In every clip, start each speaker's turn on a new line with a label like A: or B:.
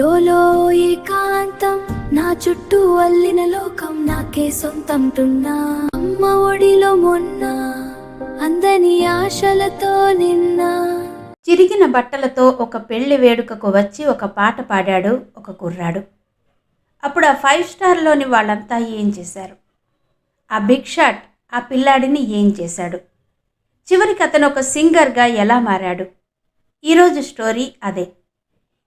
A: లోలో ఏకాంతం నా చుట్టూ అల్లిన లోకం నాకే సొంతంటున్నా. అమ్మ ఒడిలో మొన్న అందని ఆశలతో నిన్న.
B: చిరిగిన బట్టలతో ఒక పెళ్ళి వేడుకకు వచ్చి ఒక పాట పాడాడు ఒక కుర్రాడు. అప్పుడు ఆ ఫైవ్ స్టార్లోని వాళ్ళంతా ఏం చేశారు? ఆ బిగ్ షాట్ ఆ పిల్లాడిని ఏం చేశాడు? చివరికి అతను ఒక సింగర్గా ఎలా మారాడు? ఈరోజు స్టోరీ అదే.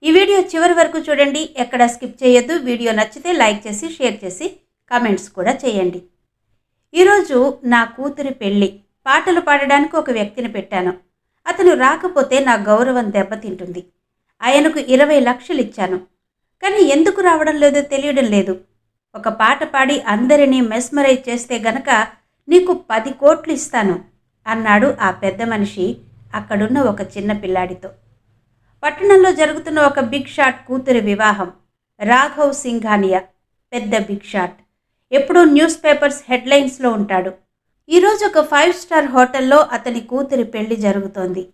B: ఈ వీడియో చివరి వరకు చూడండి. ఎక్కడ స్కిప్ చేయొద్దు. వీడియో నచ్చితే లైక్ చేసి షేర్ చేసి కామెంట్స్ కూడా చేయండి. ఈరోజు నా కూతురి పెళ్ళి. పాటలు పాడడానికి ఒక వ్యక్తిని పెట్టాను. అతను రాకపోతే నా గౌరవం దెబ్బతింటుంది. ఆయనకు ఇరవై లక్షలు ఇచ్చాను. కానీ ఎందుకు రావడం లేదో తెలియడం లేదు. ఒక పాట పాడి అందరినీ మెస్మరైజ్ చేస్తే గనక నీకు పది కోట్లు ఇస్తాను అన్నాడు ఆ పెద్ద మనిషి అక్కడున్న ఒక చిన్న పిల్లాడితో. పట్టణంలో జరుగుతున్న ఒక బిగ్ షాట్ కూతురి వివాహం. రాఘవ్ సింఘానియా. పెద్ద బిగ్ షాట్. ఎప్పుడూ న్యూస్ పేపర్స్ హెడ్లైన్స్లో ఉంటాడు. ఈరోజు ఒక ఫైవ్ స్టార్ హోటల్లో అతని కూతురి పెళ్ళి జరుగుతోంది.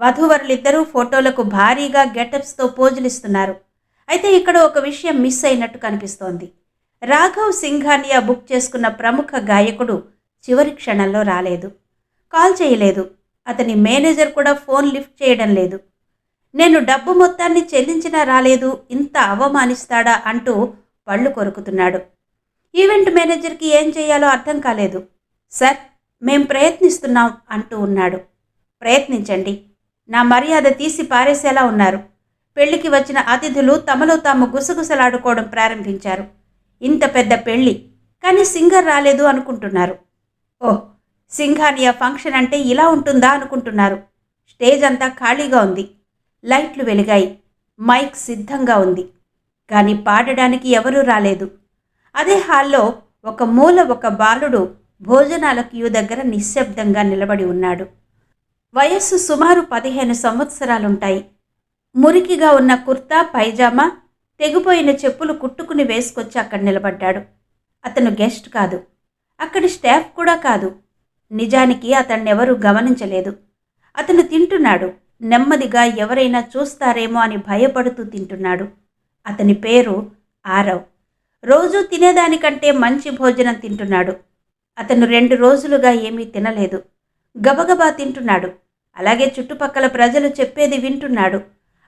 B: వధూవరులిద్దరూ ఫోటోలకు భారీగా గెటప్స్తో పోజులిస్తున్నారు. అయితే ఇక్కడ ఒక విషయం మిస్ అయినట్టు కనిపిస్తోంది. రాఘవ్ సింఘానియా బుక్ చేసుకున్న ప్రముఖ గాయకుడు చివరి క్షణంలో రాలేదు. కాల్ చేయలేదు. అతని మేనేజర్ కూడా ఫోన్ లిఫ్ట్ చేయడం లేదు. నేను డబ్బు మొత్తాన్ని చెల్లించినా రాలేదు ఇంత అవమానిస్తాడా అంటూ పళ్ళు కొరుకుతున్నాడు. ఈవెంట్ మేనేజర్కి ఏం చేయాలో అర్థం కాలేదు. సార్ మేం ప్రయత్నిస్తున్నాం అంటూ ఉన్నాడు. ప్రయత్నించండి. నా మర్యాద తీసి పారేసేలా ఉన్నారు. పెళ్ళికి వచ్చిన అతిథులు తమలో తాము గుసగుసలాడుకోవడం ప్రారంభించారు. ఇంత పెద్ద పెళ్ళి. కానీ సింగర్ రాలేదు అనుకుంటున్నారు. ఓహ్ సింఘానియా ఫంక్షన్ అంటే ఇలా ఉంటుందా అనుకుంటున్నారు. స్టేజ్ అంతా ఖాళీగా ఉంది. లైట్లు వెలిగాయి. మైక్ సిద్ధంగా ఉంది. కానీ పాడడానికి ఎవరూ రాలేదు. అదే హాల్లో ఒక మూల ఒక బాలుడు భోజనాల క్యూ దగ్గర నిశ్శబ్దంగా నిలబడి ఉన్నాడు. వయస్సు సుమారు పదిహేను సంవత్సరాలుంటాయి. మురికిగా ఉన్న కుర్తా పైజామా తెగిపోయిన చెప్పులు కుట్టుకుని వేసుకొచ్చి అక్కడ నిలబడ్డాడు. అతను గెస్ట్ కాదు. అక్కడి స్టాఫ్ కూడా కాదు. నిజానికి అతన్నెవరూ గమనించలేదు. అతను తింటున్నాడు. నెమ్మదిగా ఎవరైనా చూస్తారేమో అని భయపడుతూ తింటున్నాడు. అతని పేరు ఆరవ్. రోజూ తినేదానికంటే మంచి భోజనం తింటున్నాడు. అతను రెండు రోజులుగా ఏమీ తినలేదు. గబగబా తింటున్నాడు. అలాగే చుట్టుపక్కల ప్రజలు చెప్పేది వింటున్నాడు.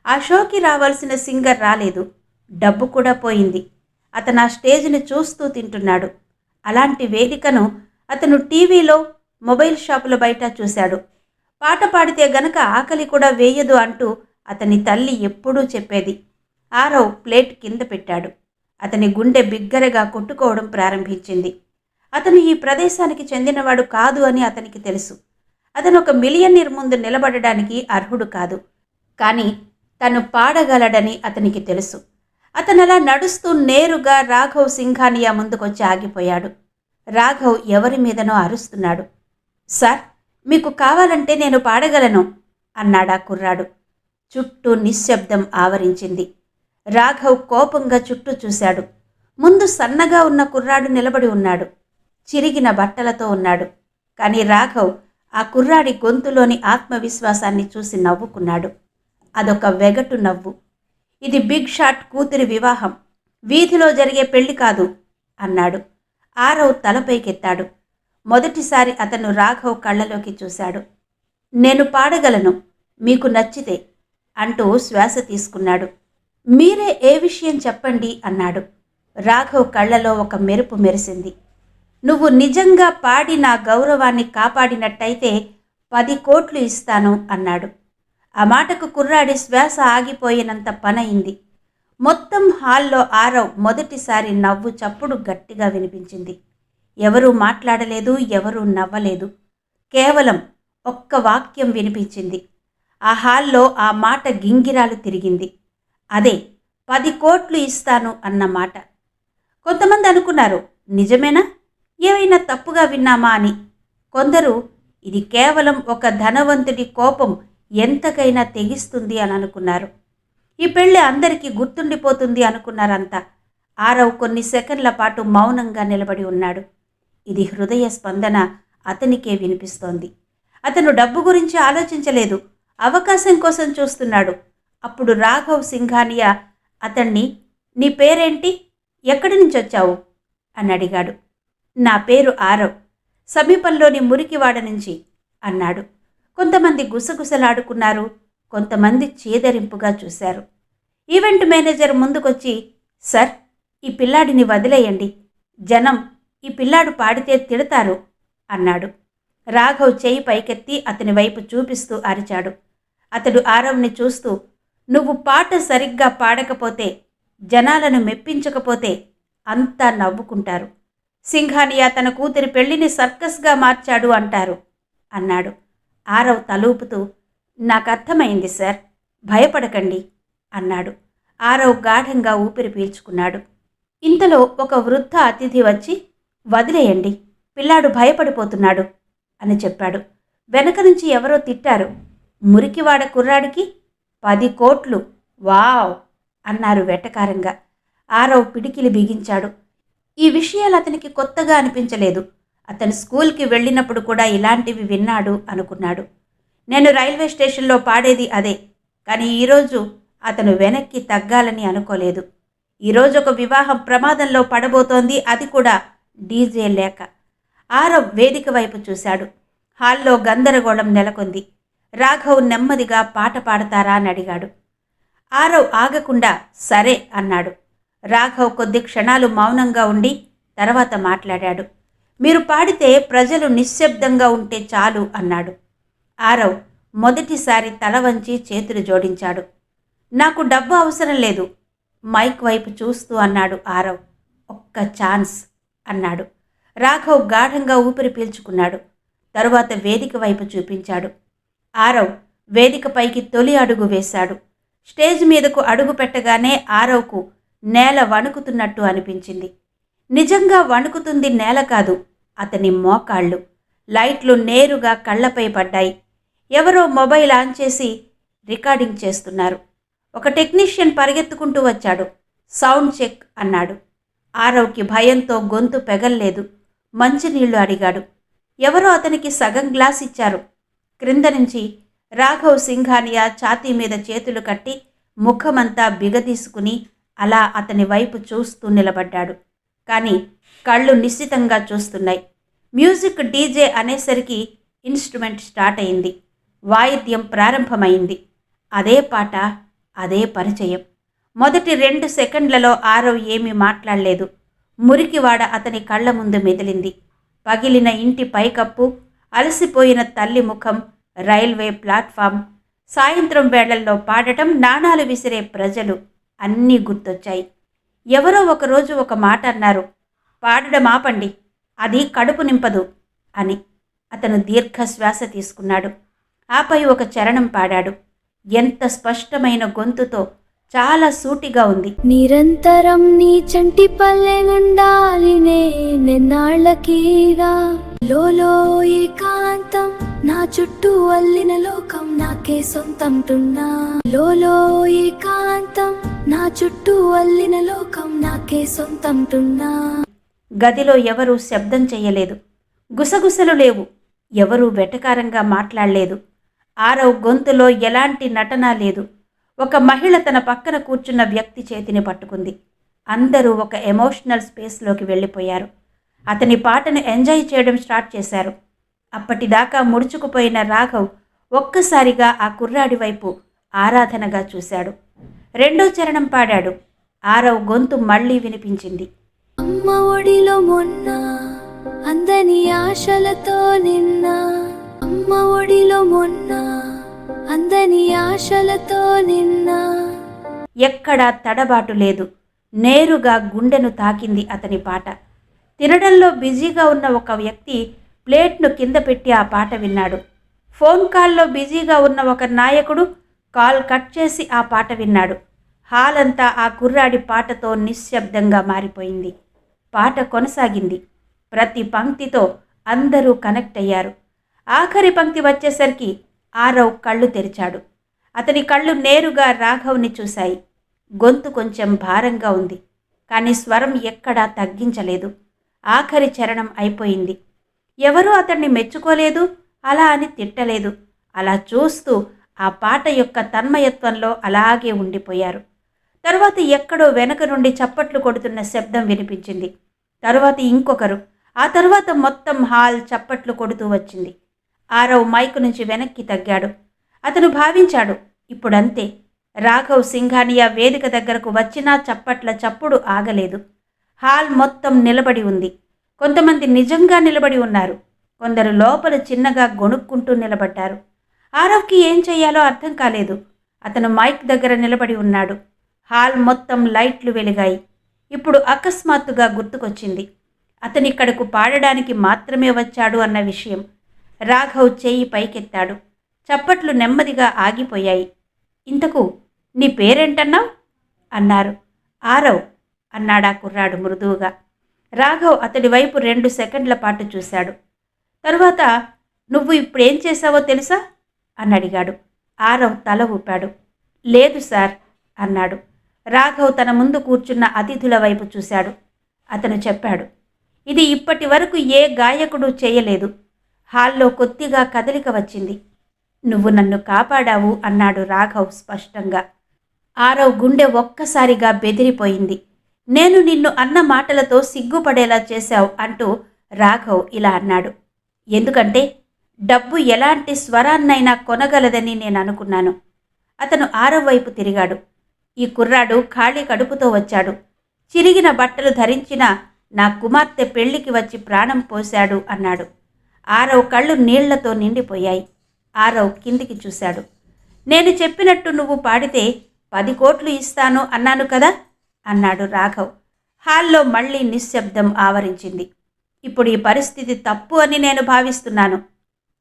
B: ఆ షోకి రావాల్సిన సింగర్ రాలేదు. డబ్బు కూడా పోయింది. అతను ఆ స్టేజ్ని చూస్తూ తింటున్నాడు. అలాంటి వేదికను అతను టీవీలో మొబైల్ షాపుల బయట చూశాడు. పాట పాడితే గనక ఆకలి కూడా వేయదు అంటూ అతని తల్లి ఎప్పుడూ చెప్పేది. ఆరవ్ ప్లేట్ కింద పెట్టాడు. అతని గుండె బిగ్గరగా కొట్టుకోవడం ప్రారంభించింది. అతను ఈ ప్రదేశానికి చెందినవాడు కాదు అని అతనికి తెలుసు. అతను ఒక మిలియనీర్ ముందు నిలబడడానికి అర్హుడు కాదు. కానీ తను పాడగలడని అతనికి తెలుసు. అతను అలా నడుస్తూ నేరుగా రాఘవ్ సింఘానియా ముందుకొచ్చి ఆగిపోయాడు. రాఘవ్ ఎవరి మీదనో అరుస్తున్నాడు. సార్ మీకు కావాలంటే నేను పాడగలను అన్నాడా కుర్రాడు. చుట్టూ నిశ్శబ్దం ఆవరించింది. రాఘవ్ కోపంగా చుట్టూ చూశాడు. ముందు సన్నగా ఉన్న కుర్రాడు నిలబడి ఉన్నాడు. చిరిగిన బట్టలతో ఉన్నాడు. కానీ రాఘవ్ ఆ కుర్రాడి గొంతులోని ఆత్మవిశ్వాసాన్ని చూసి నవ్వుకున్నాడు. అదొక వెగటు నవ్వు. ఇది బిగ్ షాట్ కూతురి వివాహం. వీధిలో జరిగే పెళ్ళి కాదు అన్నాడు. ఆరవ్ తలపైకెత్తాడు. మొదటిసారి అతను రాఘవ్ కళ్ళలోకి చూశాడు. నేను పాడగలను మీకు నచ్చితే అంటూ శ్వాస తీసుకున్నాడు. మీరే ఏ విషయం చెప్పండి అన్నాడు. రాఘవ్ కళ్ళలో ఒక మెరుపు మెరిసింది. నువ్వు నిజంగా పాడి నా గౌరవాన్ని కాపాడినట్టయితే పది కోట్లు ఇస్తాను అన్నాడు. ఆ మాటకు కుర్రాడి శ్వాస ఆగిపోయినంత పనయింది. మొత్తం హాల్లో ఆరవ్ మొదటిసారి నవ్వు చప్పుడు గట్టిగా వినిపించింది. ఎవరూ మాట్లాడలేదు ఎవరూ నవ్వలేదు. కేవలం ఒక్క వాక్యం వినిపించింది. ఆ హాల్లో ఆ మాట గింగిరాలు తిరిగింది. అదే పది కోట్లు ఇస్తాను అన్న మాట. కొంతమంది అనుకున్నారు నిజమేనా? ఏమైనా తప్పుగా విన్నామా అని. కొందరు ఇది కేవలం ఒక ధనవంతుడి కోపం ఎంతకైనా తెగిస్తుంది అని అనుకున్నారు. ఈ పెళ్ళి అందరికీ గుర్తుండిపోతుంది అనుకున్నారంతా. ఆరవ్ కొన్ని సెకండ్ల పాటు మౌనంగా నిలబడి ఉన్నాడు. ఇది హృదయ స్పందన అతనికే వినిపిస్తోంది. అతను డబ్బు గురించి ఆలోచించలేదు. అవకాశం కోసం చూస్తున్నాడు. అప్పుడు రాఘవ్ సింఘానియా అతన్ని నీ పేరేంటి? ఎక్కడి నుంచి వచ్చావు? అని అడిగాడు. నా పేరు ఆరవ్. సమీపంలోని మురికివాడ నుంచి అన్నాడు. కొంతమంది గుసగుసలాడుకున్నారు. కొంతమంది చేదరింపుగా చూశారు. ఈవెంట్ మేనేజర్ ముందుకొచ్చి సార్ ఈ పిల్లాడిని వదిలేయండి. జనం ఈ పిల్లాడు పాడితే తిడతారు అన్నాడు. రాఘవ్ చేయి పైకెత్తి అతని వైపు చూపిస్తూ అరిచాడు. అతడు ఆరవ్ని చూస్తూ నువ్వు పాట సరిగ్గా పాడకపోతే జనాలను మెప్పించకపోతే అంతా నవ్వుకుంటారు. సింఘానియా తన కూతురి పెళ్ళిని సర్కస్గా మార్చాడు అంటారు అన్నాడు. ఆరవ్ తలూపుతూ నాకు అర్థమైంది సార్ భయపడకండి అన్నాడు. ఆరవ్ గాఢంగా ఊపిరి పీల్చుకున్నాడు. ఇంతలో ఒక వృద్ధ అతిథి వచ్చి వదిలేయండి. పిల్లాడు భయపడిపోతున్నాడు అని చెప్పాడు. వెనక నుంచి ఎవరో తిట్టారు. మురికివాడ కుర్రాడికి పది కోట్లు. వావ్! అన్నారు వెటకారంగా. ఆరవ్ పిడికిలి బిగించాడు. ఈ విషయాలు అతనికి కొత్తగా అనిపించలేదు. అతను స్కూల్కి వెళ్ళినప్పుడు కూడా ఇలాంటివి విన్నాడు అనుకున్నాడు. నేను రైల్వే స్టేషన్లో పాడేది అదే. కానీ ఈరోజు అతను వెనక్కి తగ్గాలని అనుకోలేదు. ఈరోజు ఒక వివాహం ప్రమాదంలో పడబోతోంది. అది కూడా డీజే లేక ఆరవ్ వేదిక వైపు చూశాడు. హాల్లో గందరగోళం నెలకొంది. రాఘవ్ నెమ్మదిగా పాట పాడతారా అని అడిగాడు. ఆరవ్ ఆగకుండా సరే అన్నాడు. రాఘవ్ కొద్ది క్షణాలు మౌనంగా ఉండి తర్వాత మాట్లాడాడు. మీరు పాడితే ప్రజలు నిశ్శబ్దంగా ఉంటే చాలు అన్నాడు. ఆరవ్ మొదటిసారి తల వంచి చేతులు జోడించాడు. నాకు డబ్బు అవసరం లేదు. మైక్ వైపు చూస్తూ అన్నాడు ఆరవ్. ఒక్క ఛాన్స్. అన్నాడు. రాఘవ్ గాఢంగా ఊపిరి పీల్చుకున్నాడు. తరువాత వేదిక వైపు చూపించాడు. ఆరవ్ వేదికపైకి తొలి అడుగు వేశాడు. స్టేజ్ మీదకు అడుగు పెట్టగానే ఆరవ్కు నేల వణుకుతున్నట్టు అనిపించింది. నిజంగా వణుకుతుంది నేల కాదు అతని మోకాళ్ళు లైట్లు నేరుగా కళ్ళపై పడ్డాయి. ఎవరో మొబైల్ ఆన్ చేసి రికార్డింగ్ చేస్తున్నారు. ఒక టెక్నీషియన్ పరిగెత్తుకుంటూ వచ్చాడు. సౌండ్ చెక్ అన్నాడు. ఆరవ్కి భయంతో గొంతు పెగల్లేదు. మంచినీళ్ళు అడిగాడు. ఎవరో అతనికి సగం గ్లాస్ ఇచ్చారు. క్రింద నుంచి రాఘవ్ సింఘానియా ఛాతీ మీద చేతులు కట్టి ముఖమంతా బిగదీసుకుని అలా అతని వైపు చూస్తూ నిలబడ్డాడు. కానీ కళ్ళు నిశ్చితంగా చూస్తున్నాయి. మ్యూజిక్ డీజే అనేసరికి ఇన్స్ట్రుమెంట్ స్టార్ట్ అయింది. వాయిద్యం ప్రారంభమైంది. అదే పాట అదే పరిచయం. మొదటి రెండు సెకండ్లలో ఆరవ్ ఏమీ మాట్లాడలేదు. మురికివాడ అతని కళ్ళ ముందు మెదిలింది. పగిలిన ఇంటి పైకప్పు అలసిపోయిన తల్లి ముఖం రైల్వే ప్లాట్ఫామ్ సాయంత్రం వేళల్లో పాడటం నాణాలు విసిరే ప్రజలు అన్నీ గుర్తొచ్చాయి. ఎవరో ఒకరోజు ఒక మాట అన్నారు పాడడం ఆపండి అది కడుపు నింపదు అని. అతను దీర్ఘ శ్వాస తీసుకున్నాడు. ఆపై ఒక చరణం పాడాడు. ఎంత స్పష్టమైన గొంతుతో చాలా సూటిగా ఉంది.
A: నిరంతరం నీ చంటి పల్లె నుండాలి లోలో ఏకాంతం నా చుట్టూ అల్లిన లోకం నాకే సొంతంటున్నా. లోలో ఏకాంతం నా చుట్టూ అల్లిన లోకం నాకే సొంతంటున్నా.
B: గదిలో ఎవరూ శబ్దం చెయ్యలేదు గుసగుసలు లేవు. ఎవరూ వెటకారంగా మాట్లాడలేదు. ఆరవ్ గొంతులో ఎలాంటి నటన లేదు. ఒక మహిళ తన పక్కన కూర్చున్న వ్యక్తి చేతిని పట్టుకుంది. అందరూ ఒక ఎమోషనల్ స్పేస్లోకి వెళ్ళిపోయారు. అతని పాటను ఎంజాయ్ చేయడం స్టార్ట్ చేశారు. అప్పటిదాకా ముడుచుకుపోయిన రాఘవ్ ఒక్కసారిగా ఆ కుర్రాడి వైపు ఆరాధనగా చూశాడు. రెండో చరణం పాడాడు. ఆరవ్ గొంతు మళ్ళీ వినిపించింది.
A: అమ్మ ఒడిలో మొన్న అందని ఆశలతో నిన్న అమ్మ ఒడిలో మొన్న అందని ఆశలతో నిన్న.
B: ఎక్కడా తడబాటు లేదు. నేరుగా గుండెను తాకింది అతని పాట. తినడంలో బిజీగా ఉన్న ఒక వ్యక్తి ప్లేట్ను కింద పెట్టి ఆ పాట విన్నాడు. ఫోన్ కాల్లో బిజీగా ఉన్న ఒక నాయకుడు కాల్ కట్ చేసి ఆ పాట విన్నాడు. హాల్ అంతా ఆ కుర్రాడి పాటతో నిశ్శబ్దంగా మారిపోయింది. పాట కొనసాగింది. ప్రతి పంక్తితో అందరూ కనెక్ట్ అయ్యారు. ఆఖరి పంక్తి వచ్చేసరికి ఆరవ్ కళ్ళు తెరిచాడు. అతని కళ్ళు నేరుగా రాఘవ్ని చూశాయి. గొంతు కొంచెం భారంగా ఉంది. కానీ స్వరం ఎక్కడా తగ్గించలేదు. ఆఖరి చరణం అయిపోయింది. ఎవరూ అతన్ని మెచ్చుకోలేదు అలా అని తిట్టలేదు. అలా చూస్తూ ఆ పాట యొక్క తన్మయత్వంలో అలాగే ఉండిపోయారు. తరువాత ఎక్కడో వెనక నుండి చప్పట్లు కొడుతున్న శబ్దం వినిపించింది. తరువాత ఇంకొకరు. ఆ తర్వాత మొత్తం హాల్ చప్పట్లు కొడుతూ వచ్చింది. ఆరవ్ మైక్ నుంచి వెనక్కి తగ్గాడు. అతను భావించాడు ఇప్పుడంతే. రాఘవ్ సింఘానియా వేదిక దగ్గరకు వచ్చినా చప్పట్ల చప్పుడు ఆగలేదు. హాల్ మొత్తం నిలబడి ఉంది. కొంతమంది నిజంగా నిలబడి ఉన్నారు. కొందరు లోపల చిన్నగా గొణుక్కుంటూ నిలబడ్డారు. ఆరవ్కి ఏం చేయాలో అర్థం కాలేదు. అతను మైక్ దగ్గర నిలబడి ఉన్నాడు. హాల్ మొత్తం లైట్లు వెలిగాయి. ఇప్పుడు అకస్మాత్తుగా గుర్తుకొచ్చింది. అతనిక్కడకు పాడడానికి మాత్రమే వచ్చాడు అన్న విషయం. రాఘవ్ చేయి పైకెత్తాడు. చప్పట్లు నెమ్మదిగా ఆగిపోయాయి. ఇంతకు నీ పేరేంటన్నావు అన్నారు. ఆరవ్ అన్నాడా కుర్రాడు మృదువుగా. రాఘవ్ అతడి వైపు రెండు సెకండ్ల పాటు చూశాడు. తరువాత నువ్వు ఇప్పుడేం చేశావో తెలుసా? అని అడిగాడు. ఆరవ్ తల ఊపాడు. లేదు సార్ అన్నాడు. రాఘవ్ తన ముందు కూర్చున్న అతిథుల వైపు చూశాడు. అతను చెప్పాడు. ఇది ఇప్పటి వరకు ఏ గాయకుడు చేయలేదు. హాల్లో కొద్దిగా కదలిక వచ్చింది. నువ్వు నన్ను కాపాడావు అన్నాడు రాఘవ్ స్పష్టంగా. ఆరవ్ గుండె ఒక్కసారిగా బెదిరిపోయింది. నేను నిన్ను అన్న మాటలతో సిగ్గుపడేలా చేశావు అంటూ రాఘవ్ ఇలా అన్నాడు. ఎందుకంటే డబ్బు ఎలాంటి స్వరాన్నైనా కొనగలదని నేను అనుకున్నాను. అతను ఆరవ్ వైపు తిరిగాడు. ఈ కుర్రాడు ఖాళీ కడుపుతో వచ్చాడు. చిరిగిన బట్టలు ధరించిన నా కుమార్తె పెళ్ళికి వచ్చి ప్రాణం పోశాడు అన్నాడు. ఆరవ్ కళ్ళు నీళ్ళతో నిండిపోయాయి. ఆరవ్ కిందికి చూశాడు. నేను చెప్పినట్టు నువ్వు పాడితే పది కోట్లు ఇస్తాను అన్నాను కదా? అన్నాడు రాఘవ్. హాల్లో మళ్ళీ నిశ్శబ్దం ఆవరించింది. ఇప్పుడు ఈ పరిస్థితి తప్పు అని నేను భావిస్తున్నాను.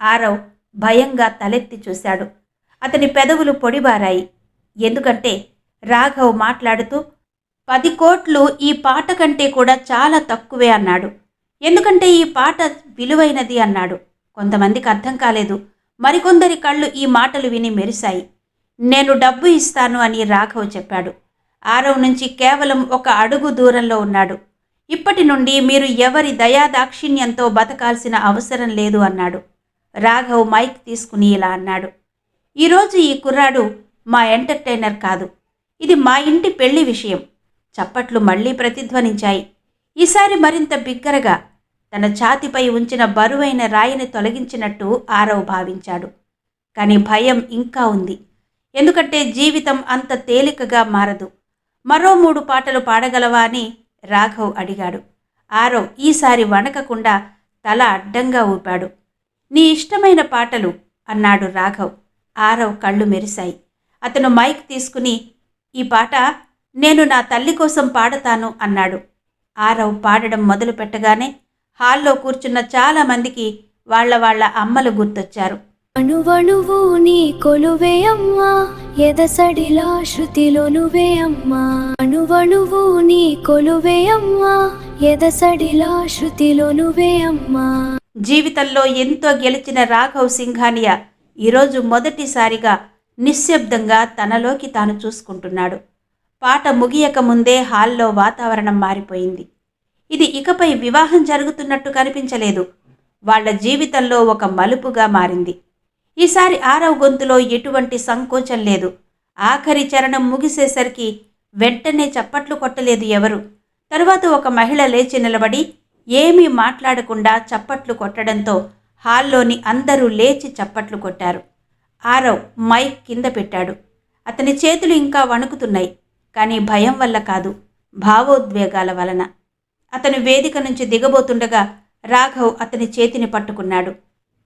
B: ఆరవ్ భయంగా తలెత్తి చూశాడు. అతని పెదవులు పొడిబారాయి. ఎందుకంటే రాఘవ్ మాట్లాడుతూ పది కోట్లు ఈ పాట కంటే కూడా చాలా తక్కువే అన్నాడు. ఎందుకంటే ఈ పాట విలువైనది అన్నాడు. కొంతమందికి అర్థం కాలేదు. మరికొందరి కళ్ళు ఈ మాటలు విని మెరిశాయి. నేను డబ్బు ఇస్తాను అని రాఘవ్ చెప్పాడు. ఆరవ్ నుంచి కేవలం ఒక అడుగు దూరంలో ఉన్నాడు. ఇప్పటి నుండి మీరు ఎవరి దయాదాక్షిణ్యంతో బతకాల్సిన అవసరం లేదు అన్నాడు. రాఘవ్ మైక్ తీసుకుని ఇలా అన్నాడు. ఈరోజు ఈ కుర్రాడు మా ఎంటర్టైనర్ కాదు. ఇది మా ఇంటి పెళ్ళి విషయం. చప్పట్లు మళ్ళీ ప్రతిధ్వనించాయి. ఈసారి మరింత బిగ్గరగా తన ఛాతిపై ఉంచిన బరువైన రాయిని తొలగించినట్టు ఆరవ్ భావించాడు. కానీ భయం ఇంకా ఉంది. ఎందుకంటే జీవితం అంత తేలికగా మారదు. మరో మూడు పాటలు పాడగలవా అని రాఘవ్ అడిగాడు. ఆరవ్ ఈసారి వణకకుండా తల అడ్డంగా ఊపాడు. నీ ఇష్టమైన పాటలు అన్నాడు రాఘవ్. ఆరవ్ కళ్ళు మెరిశాయి. అతను మైక్ తీసుకుని ఈ పాట నేను నా తల్లి కోసం పాడతాను అన్నాడు. ఆరవ్ పాడడం మొదలు పెట్టగానే హాల్లో కూర్చున్న చాలా మందికి వాళ్ళ వాళ్ళ అమ్మలు గుర్తొచ్చారు.
A: అణువణువు నీ కొలువే అమ్మా ఎదసడిలా శృతిలో నువ్వే అమ్మా. అణువణువు నీ కొలువే అమ్మా ఎదసడిలా శృతిలో నువ్వే అమ్మా.
B: జీవితంలో ఎంతో గెలిచిన రాఘవ్ సింఘానియా ఈరోజు మొదటిసారిగా నిశ్శబ్దంగా తనలోకి తాను చూసుకుంటున్నాడు. పాట ముగియక ముందే హాల్లో వాతావరణం మారిపోయింది. ఇది ఇకపై వివాహం జరుగుతున్నట్టు కనిపించలేదు. వాళ్ళ జీవితంలో ఒక మలుపుగా మారింది. ఈసారి ఆరవ గొంతులో ఎటువంటి సంకోచం లేదు. ఆఖరి చరణం ముగిసేసరికి వెంటనే చప్పట్లు కొట్టలేదు ఎవరు. తరువాత ఒక మహిళ లేచి నిలబడి ఏమీ మాట్లాడకుండా చప్పట్లు కొట్టడంతో హాల్లోని అందరూ లేచి చప్పట్లు కొట్టారు. ఆరవ్ మైక్ కింద పెట్టాడు. అతని చేతులు ఇంకా వణుకుతున్నాయి కానీ భయం వల్ల కాదు. భావోద్వేగాల వలన. అతను వేదిక నుంచి దిగబోతుండగా రాఘవ్ అతని చేతిని పట్టుకున్నాడు.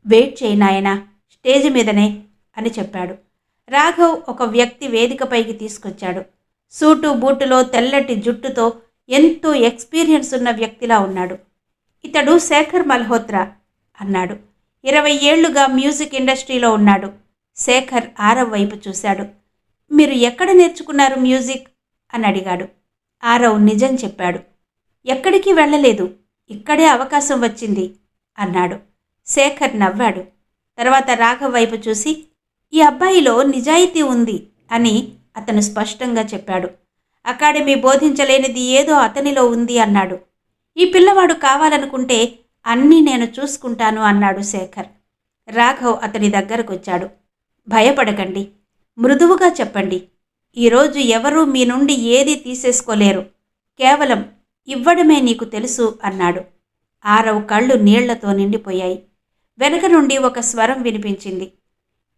B: వెయిట్ చేయి నాయనా స్టేజ్ మీదనే అని చెప్పాడు. రాఘవ్ ఒక వ్యక్తి వేదికపైకి తీసుకొచ్చాడు. సూటు బూటులో తెల్లటి జుట్టుతో ఎంతో ఎక్స్పీరియన్స్ ఉన్న వ్యక్తిలా ఉన్నాడు. ఇతడు శేఖర్ మల్హోత్రా అన్నాడు. ఇరవై ఏళ్ళుగా మ్యూజిక్ ఇండస్ట్రీలో ఉన్నాడు. శేఖర్ ఆరవ్ వైపు చూశాడు. మీరు ఎక్కడ నేర్చుకున్నారు మ్యూజిక్? అని అడిగాడు. ఆరవ్ నిజం చెప్పాడు. ఎక్కడికి వెళ్ళలేదు. ఇక్కడే అవకాశం వచ్చింది అన్నాడు. శేఖర్ నవ్వాడు. తర్వాత రాఘవ్ వైపు చూసి ఈ అబ్బాయిలో నిజాయితీ ఉంది అని అతను స్పష్టంగా చెప్పాడు. అకాడమీ బోధించలేనిది ఏదో అతనిలో ఉంది అన్నాడు. ఈ పిల్లవాడు కావాలనుకుంటే అన్నీ నేను చూసుకుంటాను అన్నాడు శేఖర్. రాఘవ్ అతని దగ్గరకొచ్చాడు. భయపడకండి. మృదువుగా చెప్పండి. ఈరోజు ఎవరూ మీ నుండి ఏదీ తీసేసుకోలేరు. కేవలం ఇవ్వడమే నీకు తెలుసు అన్నాడు. ఆరవ్ కళ్ళు నీళ్ళతో నిండిపోయాయి. వెనక నుండి ఒక స్వరం వినిపించింది.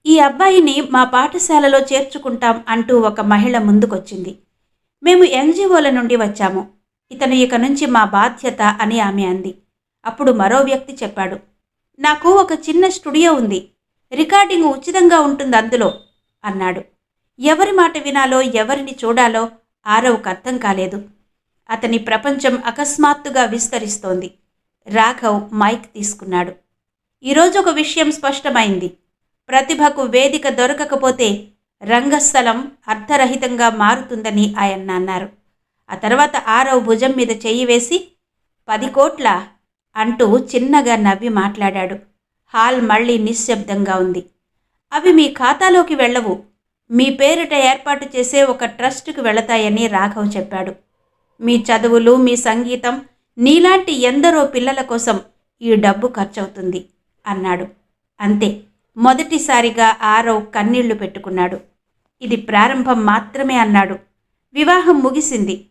B: ఈ అబ్బాయిని మా పాఠశాలలో చేర్చుకుంటాం అంటూ ఒక మహిళ ముందుకొచ్చింది. మేము ఎన్జిఓల నుండి వచ్చాము. ఇతను ఇక నుంచి మా బాధ్యత అని ఆమె అంది. అప్పుడు మరో వ్యక్తి చెప్పాడు. నాకు ఒక చిన్న స్టూడియో ఉంది. రికార్డింగ్ ఉచితంగా ఉంటుంది అందులో అన్నాడు. ఎవరి మాట వినాలో ఎవరిని చూడాలో ఆరవ్కు అర్థం కాలేదు. అతని ప్రపంచం అకస్మాత్తుగా విస్తరిస్తోంది. రాఘవ్ మైక్ తీసుకున్నాడు. ఈరోజు ఒక విషయం స్పష్టమైంది. ప్రతిభకు వేదిక దొరకకపోతే రంగస్థలం అర్థరహితంగా మారుతుందని ఆయన అన్నారు. ఆ తర్వాత ఆరవ్ భుజం మీద చెయ్యి వేసి పది కోట్ల? అంటూ చిన్నగా నవ్వి మాట్లాడాడు. హాల్ మళ్ళీ నిశ్శబ్దంగా ఉంది. అవి మీ ఖాతాలోకి వెళ్ళవు. మీ పేరిట ఏర్పాటు చేసే ఒక ట్రస్టుకు వెళతాయని రాఘవ్ చెప్పాడు. మీ చదువులు మీ సంగీతం నీలాంటి ఎందరో పిల్లల కోసం ఈ డబ్బు ఖర్చవుతుంది అన్నాడు. అంతే మొదటిసారిగా ఆరవ్ కన్నీళ్ళు పెట్టుకున్నాడు. ఇది ప్రారంభం మాత్రమే అన్నాడు. వివాహం ముగిసింది.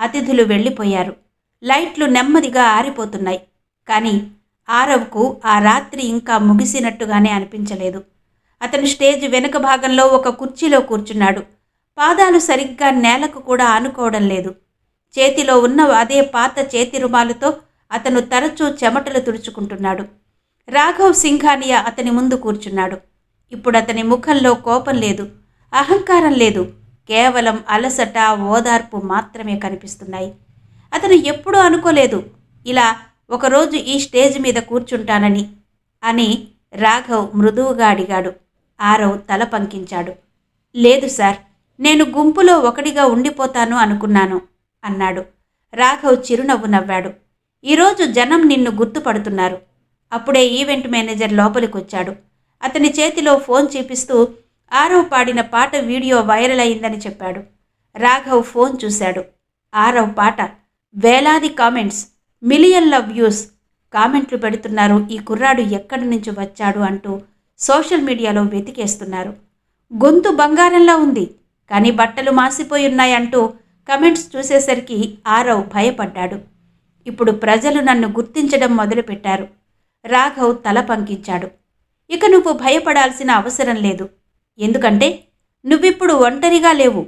B: అతిథులు వెళ్ళిపోయారు. లైట్లు నెమ్మదిగా ఆరిపోతున్నాయి. కానీ ఆరవ్కు ఆ రాత్రి ఇంకా ముగిసినట్టుగానే అనిపించలేదు. అతను స్టేజ్ వెనుక భాగంలో ఒక కుర్చీలో కూర్చున్నాడు. పాదాలు సరిగ్గా నేలకు కూడా ఆనుకోవడం లేదు. చేతిలో ఉన్న అదే పాత చేతి రుమాలుతో అతను తరచూ చెమటలు తుడుచుకుంటున్నాడు. రాఘవ్ సింఘానియా అతని ముందు కూర్చున్నాడు. ఇప్పుడు అతని ముఖంలో కోపం లేదు అహంకారం లేదు. కేవలం అలసట ఓదార్పు మాత్రమే కనిపిస్తున్నాయి. అతను ఎప్పుడూ అనుకోలేదు ఇలా ఒకరోజు ఈ స్టేజ్ మీద కూర్చుంటానని అని రాఘవ్ మృదువుగా అడిగాడు. ఆరవ్ తల పంకించాడు. లేదు సార్ నేను గుంపులో ఒకటిగా ఉండిపోతాను అనుకున్నాను. అన్నాడు. రాఘవ్ చిరునవ్వు నవ్వాడు. ఈరోజు జనం నిన్ను గుర్తుపడుతున్నారు. అప్పుడే ఈవెంట్ మేనేజర్ లోపలికొచ్చాడు. అతని చేతిలో ఫోన్ చూపిస్తూ ఆరవ్ పాడిన పాట వీడియో వైరల్ అయిందని చెప్పాడు. రాఘవ్ ఫోన్ చూశాడు. ఆరవ్ పాట? వేలాది కామెంట్స్ మిలియన్ల వ్యూస్. కామెంట్లు పెడుతున్నారు. ఈ కుర్రాడు ఎక్కడి నుంచి వచ్చాడు? అంటూ సోషల్ మీడియాలో వెతికేస్తున్నారు. గొంతు బంగారంలా ఉంది. కానీ బట్టలు మాసిపోయి ఉన్నాయంటూ కమెంట్స్ చూసేసరికి ఆరవ్ భయపడ్డాడు. ఇప్పుడు ప్రజలు నన్ను గుర్తించడం మొదలుపెట్టారు. రాఘవ్ తల పంకించాడు. ఇక నువ్వు భయపడాల్సిన అవసరం లేదు. ఎందుకంటే నువ్విప్పుడు ఒంటరిగా లేవు.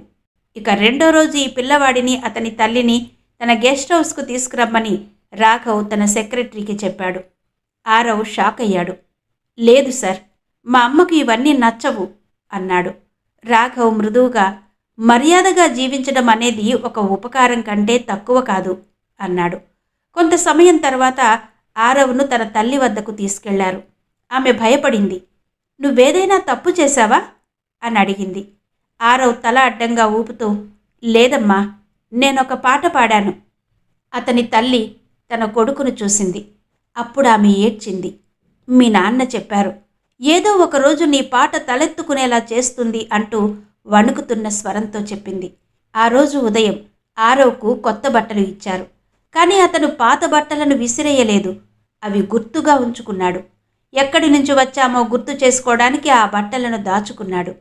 B: ఇక రెండో రోజు ఈ పిల్లవాడిని అతని తల్లిని తన గెస్ట్ హౌస్కు తీసుకురమ్మని రాఘవ్ తన సెక్రటరీకి చెప్పాడు. ఆరవ్ షాక్ అయ్యాడు. లేదు సార్ మా అమ్మకు ఇవన్నీ నచ్చవు అన్నాడు. రాఘవ్ మృదువుగా మర్యాదగా జీవించడం అనేది ఒక ఉపకారం కంటే తక్కువ కాదు అన్నాడు. కొంత సమయం తర్వాత ఆరవ్ను తన తల్లి వద్దకు తీసుకెళ్ళారు. ఆమె భయపడింది. నువ్వేదైనా తప్పు చేశావా? అని అడిగింది. ఆరవ్ తల అడ్డంగా ఊపుతూ లేదమ్మా నేనొక పాట పాడాను. అతని తల్లి తన కొడుకును చూసింది. అప్పుడు ఆమె ఏడ్చింది. మీ నాన్న చెప్పారు ఏదో ఒకరోజు నీ పాట తలెత్తుకునేలా చేస్తుంది అంటూ వణుకుతున్న స్వరంతో చెప్పింది. ఆ రోజు ఉదయం ఆరవ్కు కొత్త బట్టలు ఇచ్చారు. కానీ అతను పాత బట్టలను విసిరేయలేదు. అవి గుర్తుగా ఉంచుకున్నాడు. ఎక్కడి నుంచి వచ్చామో గుర్తు చేసుకోవడానికి ఆ బట్టలను దాచుకున్నాడు.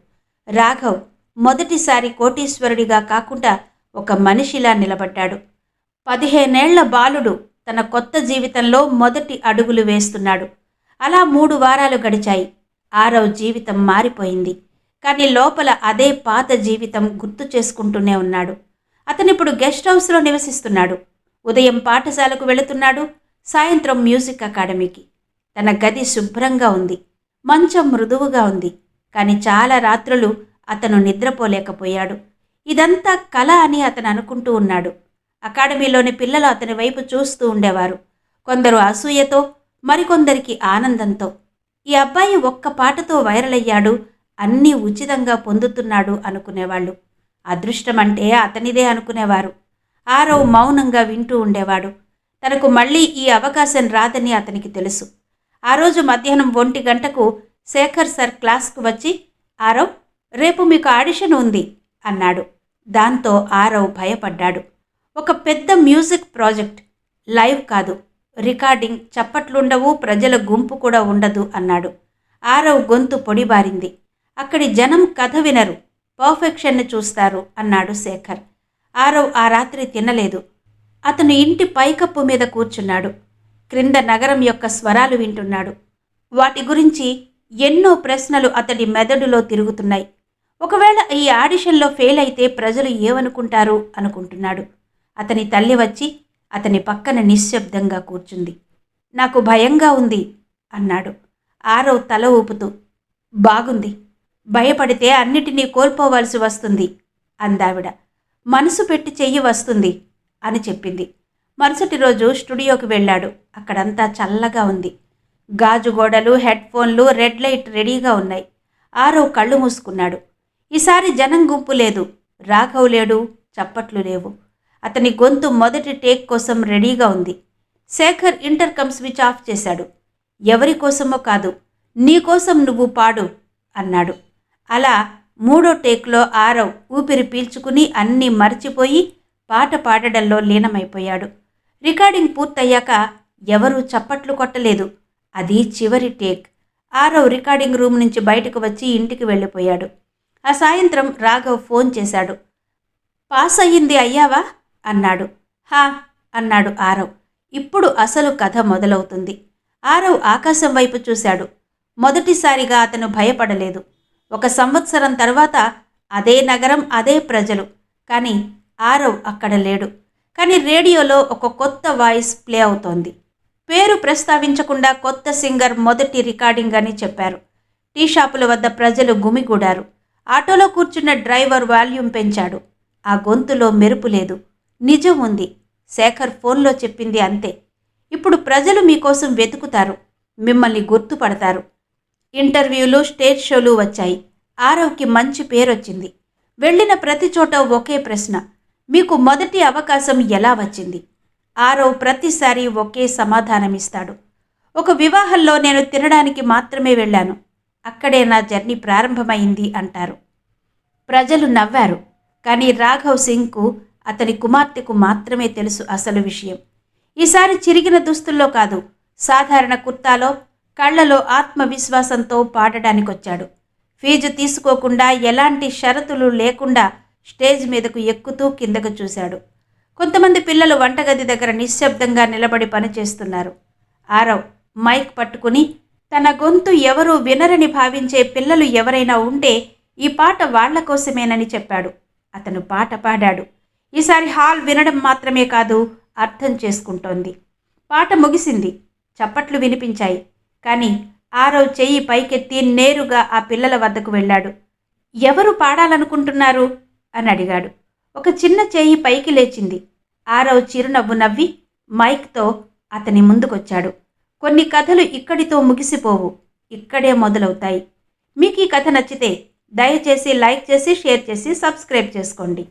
B: రాఘవ్ మొదటిసారి కోటీశ్వరుడిగా కాకుండా ఒక మనిషిలా నిలబడ్డాడు. పదిహేనేళ్ళ బాలుడు తన కొత్త జీవితంలో మొదటి అడుగులు వేస్తున్నాడు. అలా మూడు వారాలు గడిచాయి. ఆరవ్ జీవితం మారిపోయింది. కానీ లోపల అదే పాత జీవితం గుర్తు చేసుకుంటూనే ఉన్నాడు. అతనిప్పుడు గెస్ట్ హౌస్లో నివసిస్తున్నాడు. ఉదయం పాఠశాలకు వెళుతున్నాడు సాయంత్రం మ్యూజిక్ అకాడమీకి. తన గది శుభ్రంగా ఉంది మంచం మృదువుగా ఉంది కానీ చాలా రాత్రులు అతను నిద్రపోలేకపోయాడు. ఇదంతా కళ అని అతను అనుకుంటూ ఉన్నాడు. అకాడమీలోని పిల్లలు అతని వైపు చూస్తూ ఉండేవారు. కొందరు అసూయతో మరికొందరికి ఆనందంతో. ఈ అబ్బాయి ఒక్క పాటతో వైరల్ అయ్యాడు అన్నీ ఉచితంగా పొందుతున్నాడు అనుకునేవాళ్ళు. అదృష్టం అంటే అతనిదే అనుకునేవారు. ఆరవ్ మౌనంగా వింటూ ఉండేవాడు. తనకు మళ్ళీ ఈ అవకాశం రాదని అతనికి తెలుసు. ఆ రోజు మధ్యాహ్నం ఒంటి గంటకు శేఖర్ సార్ క్లాస్కు వచ్చి ఆరవ్ రేపు మీకు ఆడిషన్ ఉంది అన్నాడు. దాంతో ఆరవ్ భయపడ్డాడు. ఒక పెద్ద మ్యూజిక్ ప్రాజెక్ట్ లైవ్ కాదు. రికార్డింగ్ చప్పట్లుండవు ప్రజల గుంపు కూడా ఉండదు అన్నాడు. ఆరవ్ గొంతు పొడిబారింది. అక్కడి జనం కథ వినరు. పర్ఫెక్షన్ని చూస్తారు అన్నాడు శేఖర్. ఆరవ్ ఆ రాత్రి తినలేదు. అతను ఇంటి పైకప్పు మీద కూర్చున్నాడు. క్రింద నగరం యొక్క స్వరాలు వింటున్నాడు. వాటి గురించి ఎన్నో ప్రశ్నలు అతడి మెదడులో తిరుగుతున్నాయి. ఒకవేళ ఈ ఆడిషన్లో ఫెయిల్ అయితే ప్రజలు ఏమనుకుంటారు అనుకుంటున్నాడు. అతని తల్లి వచ్చి అతని పక్కన నిశ్శబ్దంగా కూర్చుంది. నాకు భయంగా ఉంది అన్నాడు. ఆరవ్ తల ఊపుతూ. బాగుంది. భయపడితే అన్నిటినీ కోల్పోవలసి వస్తుంది అందావిడ. మనసు పెట్టి చెయ్యి వస్తుంది అని చెప్పింది. మరుసటి రోజు స్టూడియోకి వెళ్ళాడు. అక్కడంతా చల్లగా ఉంది. గాజు గోడలు హెడ్ ఫోన్లు రెడ్ లైట్ రెడీగా ఉన్నాయి. ఆరో కళ్ళు మూసుకున్నాడు. ఈసారి జనం గుంపు లేదు. రాఘవ్ లేడు చప్పట్లు లేవు. అతని గొంతు మొదటి టేక్ కోసం రెడీగా ఉంది. శేఖర్ ఇంటర్కమ్ స్విచ్ ఆఫ్ చేశాడు. ఎవరి కోసమో కాదు నీ కోసం నువ్వు పాడు అన్నాడు. అలా మూడో టేక్లో ఆరవ్ ఊపిరి పీల్చుకుని అన్నీ మర్చిపోయి పాట పాడడంలో లీనమైపోయాడు. రికార్డింగ్ పూర్తయ్యాక ఎవరూ చప్పట్లు కొట్టలేదు. అది చివరి టేక్. ఆరవ్ రికార్డింగ్ రూమ్ నుంచి బయటకు వచ్చి ఇంటికి వెళ్ళిపోయాడు. ఆ సాయంత్రం రాఘవ్ ఫోన్ చేశాడు. పాస్ అయ్యింది అయ్యావా? అన్నాడు. హా అన్నాడు ఆరవ్. ఇప్పుడు అసలు కథ మొదలవుతుంది. ఆరవ్ ఆకాశం వైపు చూశాడు. మొదటిసారిగా అతను భయపడలేదు. ఒక సంవత్సరం తర్వాత అదే నగరం అదే ప్రజలు. కానీ ఆరవ్ అక్కడ లేడు. కానీ రేడియోలో ఒక కొత్త వాయిస్ ప్లే అవుతోంది. పేరు ప్రస్తావించకుండా కొత్త సింగర్ మొదటి రికార్డింగ్ అని చెప్పారు. టీ షాపుల వద్ద ప్రజలు గుమిగూడారు. ఆటోలో కూర్చున్న డ్రైవర్ వాల్యూమ్ పెంచాడు. ఆ గొంతులో మెరుపు లేదు. నిజం ఉంది. శేఖర్ ఫోన్లో చెప్పింది అంతే. ఇప్పుడు ప్రజలు మీకోసం వెతుకుతారు. మిమ్మల్ని గుర్తుపడతారు. ఇంటర్వ్యూలు స్టేజ్ షోలు వచ్చాయి. ఆరవ్కి మంచి పేరొచ్చింది. వెళ్ళిన ప్రతి చోట ఒకే ప్రశ్న మీకు మొదటి అవకాశం ఎలా వచ్చింది? ఆరవ్ ప్రతిసారి ఒకే సమాధానమిస్తాడు. ఒక వివాహంలో నేను తినడానికి మాత్రమే వెళ్ళాను. అక్కడే నా జర్నీ ప్రారంభమైంది అంటారు. ప్రజలు నవ్వారు కానీ రాఘవ్ సింగ్కు అతని కుమార్తెకు మాత్రమే తెలుసు అసలు విషయం. ఈసారి చిరిగిన దుస్తుల్లో కాదు సాధారణ కుర్తాలో కళ్ళలో ఆత్మవిశ్వాసంతో పాడడానికొచ్చాడు. ఫీజు తీసుకోకుండా ఎలాంటి షరతులు లేకుండా స్టేజ్ మీదకు ఎక్కుతూ కిందకు చూశాడు. కొంతమంది పిల్లలు వంటగది దగ్గర నిశ్శబ్దంగా నిలబడి పనిచేస్తున్నారు. ఆరవ్ మైక్ పట్టుకుని తన గొంతు ఎవరూ వినరని భావించే పిల్లలు ఎవరైనా ఉంటే ఈ పాట వాళ్ళ కోసమేనని చెప్పాడు. అతను పాట పాడాడు. ఈసారి హాల్ వినడం మాత్రమే కాదు అర్థం చేసుకుంటోంది. పాట ముగిసింది. చప్పట్లు వినిపించాయి. కానీ ఆరవ్ చెయ్యి పైకెత్తి నేరుగా ఆ పిల్లల వద్దకు వెళ్ళాడు. ఎవరు పాడాలనుకుంటున్నారు? అని అడిగాడు. ఒక చిన్న చెయ్యి పైకి లేచింది. ఆరవ్ చిరునవ్వు నవ్వి మైక్తో అతని ముందుకొచ్చాడు. కొన్ని కథలు ఇక్కడితో ముగిసిపోవు. ఇక్కడే మొదలవుతాయి. మీకు ఈ కథ నచ్చితే దయచేసి లైక్ చేసి షేర్ చేసి సబ్స్క్రైబ్ చేసుకోండి.